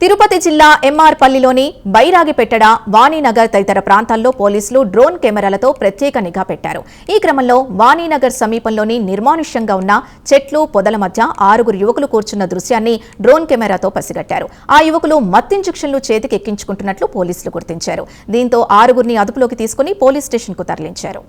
తిరుపతి జిల్లా ఎంఆర్పల్లిలోని బైరాగిపెట్టడ వాణినగర్ తదితర ప్రాంతాల్లో పోలీసులు డ్రోన్ కెమెరాలతో ప్రత్యేక నిఘా పెట్టారు. ఈ క్రమంలో వాణినగర్ సమీపంలోని నిర్మానుష్యంగా ఉన్న చెట్లు పొదల మధ్య ఆరుగురు యువకులు కూర్చున్న దృశ్యాన్ని డ్రోన్ కెమెరాతో పసిగట్టారు. ఆ యువకులు మత్తింజక్షన్లు చేతికి ఎక్కించుకుంటున్నట్లు పోలీసులు గుర్తించారు. దీంతో ఆరుగురిని అదుపులోకి తీసుకుని పోలీస్ స్టేషన్కు తరలించారు.